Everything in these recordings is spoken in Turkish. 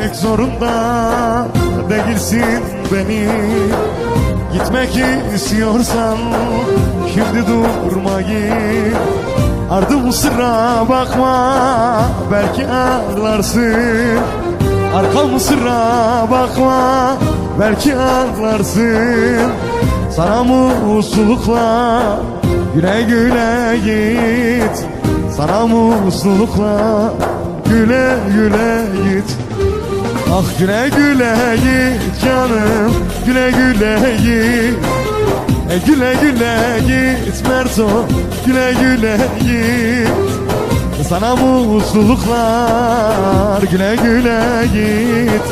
İstemek zorunda değilsin beni. Gitmek istiyorsan şimdi durma git Ardım sıra bakma belki ağlarsın Arkam sıra bakma belki ağlarsın Sana mutlulukla güle güle git. Sana mutlulukla güle güle git Ah güle güle git canım güle güle git e güle güle git Merto güle güle git Sana mutluluklar güle güle git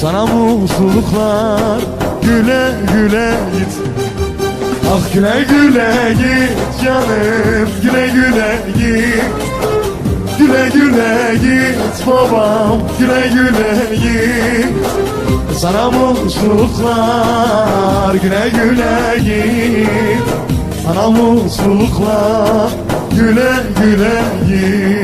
Sana mutluluklar güle güle git Ah güle güle git canım güle güle git Güle güle git babam güle güle git Sana mutluluklar güle güle git Sana mutluluklar güle güle git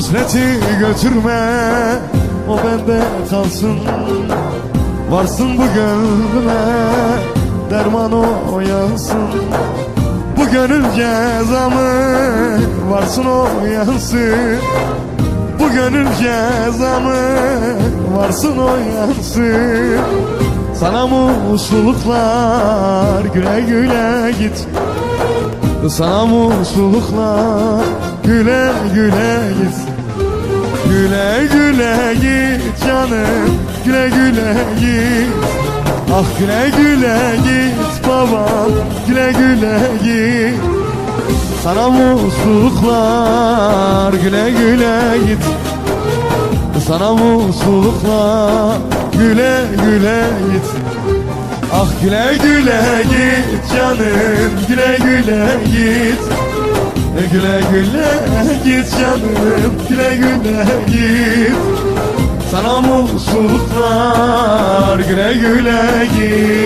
Hasreti götürme o bende kalsın. Varsın bu gönlüme derman o yansın. Bu gönül cezamı varsın o yansın. Bu gönül cezamı varsın o yansın. Sana mutluluklar güle güle git. Sana mutluluklar güle güle git Güle güle git canım güle güle git. Ah güle güle git babam güle güle git. Sana mutluluklar güle güle git. Sana mutluluklar güle güle git. Ah güle güle git canım güle güle git Güle güle git canım güle güle git. Sana mutluluklar güle güle git